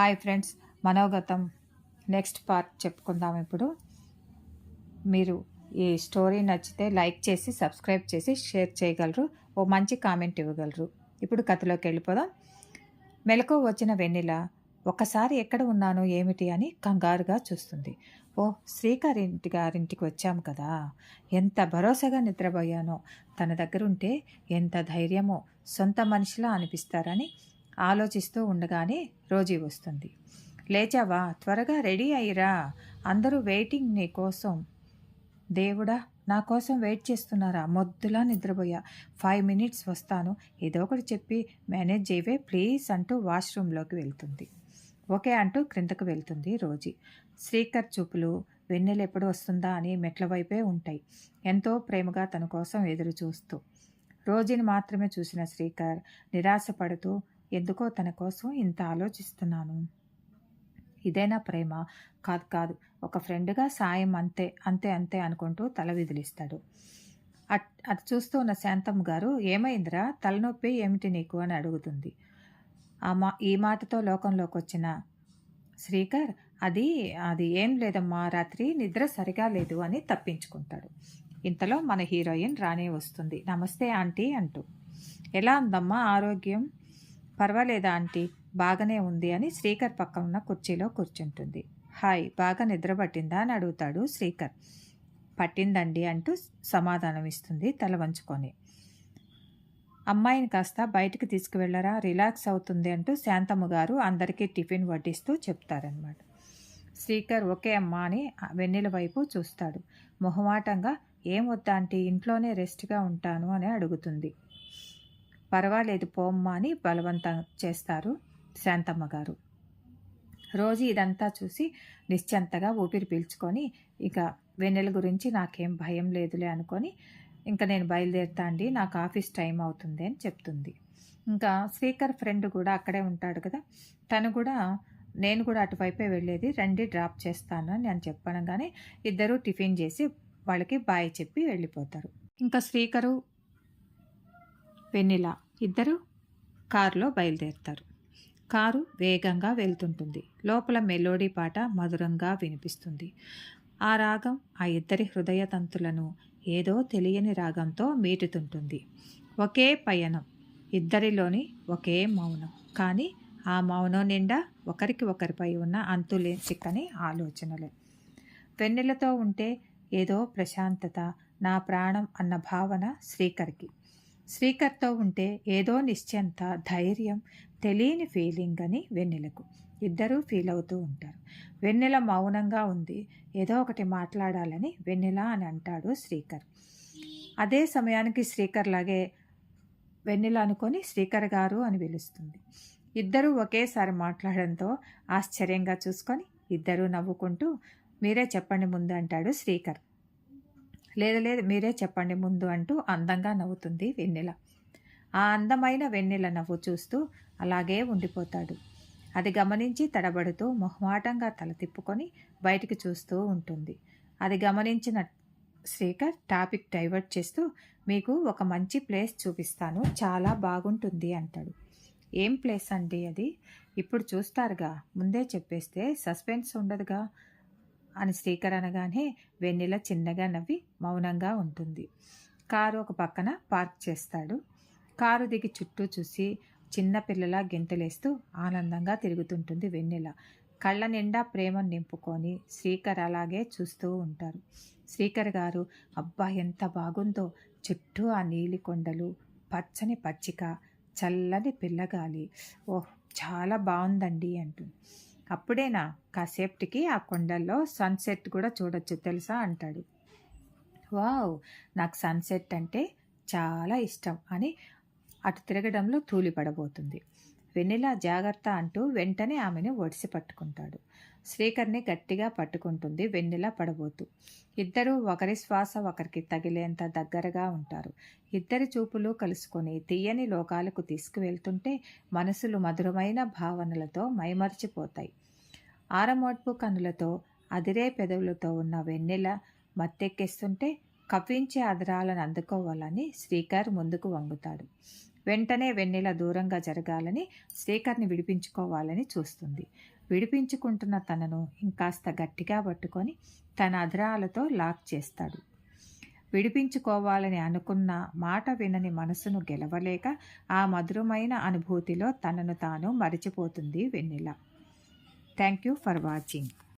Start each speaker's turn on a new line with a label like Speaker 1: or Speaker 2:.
Speaker 1: Hi friends మనోగతం. Next part చెప్పుకుందాం ఇప్పుడు. మీరు ఈ స్టోరీ నచ్చితే లైక్ చేసి సబ్స్క్రైబ్ చేసి షేర్ చేయగలరు. ఓ మంచి కామెంట్ ఇవ్వగలరు. ఇప్పుడు కథలోకి వెళ్ళిపోదాం. మెలకు వచ్చిన వెన్నెల ఒకసారి ఎక్కడ ఉన్నాను ఏమిటి అని కంగారుగా చూస్తుంది. ఓ శ్రీకారింటి గారింటికి వచ్చాము కదా. ఎంత భరోసాగా నిద్రపోయానో. తన దగ్గర ఉంటే ఎంత ధైర్యమో సొంత మనిషిలా అనిపిస్తారని ఆలోచిస్తూ ఉండగానే రోజీ వస్తుంది. లేచావా? త్వరగా రెడీ అయ్యిరా. అందరూ వెయిటింగ్ నీ కోసం. దేవుడా నా కోసం వెయిట్ చేస్తున్నారా? మొద్దులా నిద్రపోయా. ఫైవ్ మినిట్స్ వస్తాను. ఏదో ఒకటి చెప్పి మేనేజ్ చేయవే. ప్లీజ్ అంటూ వాష్రూమ్లోకి వెళ్తుంది. ఓకే అంటూ క్రిందకు వెళ్తుంది రోజీ. శ్రీకర్ చూపులు వెన్నెలు ఎప్పుడు వస్తుందా అని మెట్ల వైపే ఉంటాయి. ఎంతో ప్రేమగా తన కోసం ఎదురు చూస్తూ. రోజీని మాత్రమే చూసిన శ్రీకర్ నిరాశపడుతూ ఎందుకో తన కోసం ఇంత ఆలోచిస్తున్నాను. ఇదేనా ప్రేమ? కాదు కాదు. ఒక ఫ్రెండ్గా సాయం అంతే అంతే అంతే అనుకుంటూ తల విదిలిస్తాడు. అట్ అది చూస్తూ ఉన్న శాంతమ్మ గారు ఏమైందిరా? తలనొప్పి ఏమిటి నీకు? అని అడుగుతుంది. ఆ మా ఈ మాటతో లోకంలోకి వచ్చిన శ్రీకర్ అది అది ఏం లేదమ్మా. రాత్రి నిద్ర సరిగా లేదు అని తప్పించుకుంటాడు. ఇంతలో మన హీరోయిన్ రానే వస్తుంది. నమస్తే ఆంటీ అంటూ. ఎలా ఉందమ్మా ఆరోగ్యం? పర్వాలేదా ఆంటీ? బాగానే ఉంది అని శ్రీకర్ పక్క ఉన్న కుర్చీలో కూర్చుంటుంది. హాయ్ బాగా నిద్రపట్టిందా అని అడుగుతాడు శ్రీకర్. పట్టిందండి అంటూ సమాధానం ఇస్తుంది తల వంచుకొని. అమ్మాయిని కాస్త బయటికి తీసుకువెళ్ళరా రిలాక్స్ అవుతుంది అంటూ శాంతమ్మ గారు అందరికీ టిఫిన్ వడ్డిస్తూ చెప్తారనమాట శ్రీకర్ ఓకే అమ్మా అని వెన్నెల వైపు చూస్తాడు. మొహమాటంగా ఏం వద్దా అంటే ఇంట్లోనే రెస్ట్గా ఉంటాను అని అడుగుతుంది. పర్వాలేదు పోమ్మా అని బలవంతం చేస్తారు శాంతమ్మ గారు. రోజు ఇదంతా చూసి నిశ్చంతగా ఊపిరి పీల్చుకొని ఇక వెన్నెల గురించి నాకేం భయం లేదులే అనుకొని ఇంకా నేను బయలుదేరుతా అండి నాకు ఆఫీస్ టైం అవుతుంది అని చెప్తుంది. ఇంకా స్పీకర్ ఫ్రెండ్ కూడా అక్కడే ఉంటాడు కదా తను కూడా నేను కూడా అటువైపే వెళ్ళేది రండి డ్రాప్ చేస్తాను అని నేను చెప్పడంగానే ఇద్దరు టిఫిన్ చేసి వాళ్ళకి బాయ్ చెప్పి వెళ్ళిపోతారు. ఇంకా స్పీకరు వెన్నెల ఇద్దరు కారులో బయలుదేరుతారు. కారు వేగంగా వెళ్తుంటుంది. లోపల మెలోడీ పాట మధురంగా వినిపిస్తుంది. ఆ రాగం ఆ ఇద్దరి హృదయ తంతులను ఏదో తెలియని రాగంతో మీటుతుంటుంది. ఒకే పయనం ఇద్దరిలోని ఒకే మౌనం. కానీ ఆ మౌనం నిండా ఒకరికి ఒకరిపై ఉన్న అంతులే చిక్కని ఆలోచనలు. వెన్నెలతో ఉంటే ఏదో ప్రశాంతత నా ప్రాణం అన్న భావన శ్రీకర్కి. శ్రీకర్తో ఉంటే ఏదో నిశ్చంత ధైర్యం తెలియని ఫీలింగ్ అని వెన్నెలకు. ఇద్దరూ ఫీల్ అవుతూ ఉంటారు. వెన్నెల మౌనంగా ఉంది. ఏదో ఒకటి మాట్లాడాలని వెన్నెల అని అంటాడు శ్రీకర్. అదే సమయానికి శ్రీకర్ లాగే వెన్నెల అనుకొని శ్రీకర్ గారు అని పిలుస్తుంది. ఇద్దరూ ఒకేసారి మాట్లాడడంతో ఆశ్చర్యంగా చూసుకొని ఇద్దరూ నవ్వుకుంటూ మీరే చెప్పండి ముందు అంటాడు శ్రీకర్. లేదు లేదు మీరే చెప్పండి ముందు అంటూ అందంగా నవ్వుతుంది వెన్నెల. ఆ అందమైన వెన్నెల నవ్వు చూస్తూ అలాగే ఉండిపోతాడు. అది గమనించి తడబడుతూ మొహమాటంగా తల తిప్పుకొని బయటికి చూస్తూ ఉంటుంది. అది గమనించిన శ్రీకర్ టాపిక్ డైవర్ట్ చేస్తూ మీకు ఒక మంచి ప్లేస్ చూపిస్తాను చాలా బాగుంటుంది అంటాడు. ఏం ప్లేస్ అండి అది? ఇప్పుడు చూస్తారుగా ముందే చెప్పేస్తే సస్పెన్స్ ఉండదుగా? అని శ్రీకర్ అనగానే వెన్నెల చిన్నగా నవ్వి మౌనంగా ఉంటుంది. కారు ఒక పక్కన పార్క్ చేస్తాడు. కారు దిగి చుట్టూ చూసి చిన్న పిల్లల గెంతలేస్తూ ఆనందంగా తిరుగుతుంటుంది వెన్నెల. కళ్ళ నిండా ప్రేమను నింపుకొని శ్రీకర్ అలాగే చూస్తూ ఉంటారు. శ్రీకర్ గారు అబ్బా ఎంత బాగుందో! చుట్టూ ఆ నీలి కొండలు పచ్చని పచ్చిక చల్లని పిల్లగాలి. ఓహ్ చాలా బాగుందండి అంటుంది. అప్పుడేనా? కాసేపటికి ఆ కొండల్లో సన్సెట్ కూడా చూడొచ్చు తెలుసా? అంటాడు. వావ్! నాకు సన్సెట్ అంటే చాలా ఇష్టం అని అటు తిరగడంలో తూలిపడబోతుంది. వెన్నెల జాగ్రత్త అంటూ వెంటనే ఆమెను ఒడిసి పట్టుకుంటాడు. శ్రీకర్ని గట్టిగా పట్టుకుంటుంది వెన్నెల పడబోతూ. ఇద్దరూ ఒకరి శ్వాస ఒకరికి తగిలేంత దగ్గరగా ఉంటారు. ఇద్దరి చూపులు కలుసుకొని తీయని లోకాలకు తీసుకువెళ్తుంటే మనసులు మధురమైన భావనలతో మైమర్చిపోతాయి. ఆరమోడ్పు కనులతో అదిరే పెదవులతో ఉన్న వెన్నెల మత్తెక్కిస్తుంటే కవ్వించే అదరాలను అందుకోవాలని శ్రీకర్ ముందుకు వంగుతాడు. వెంటనే వెన్నెల దూరంగా జరగాలని శేఖర్ని విడిపించుకోవాలని చూస్తుంది. విడిపించుకుంటున్న తనను ఇంకాస్త గట్టిగా పట్టుకొని తన అధరాలతో లాక్ చేస్తాడు. విడిపించుకోవాలని అనుకున్న మాట వినని మనసును గెలవలేక ఆ మధురమైన అనుభూతిలో తనను తాను మరిచిపోతుంది వెన్నెల. Thank you for watching.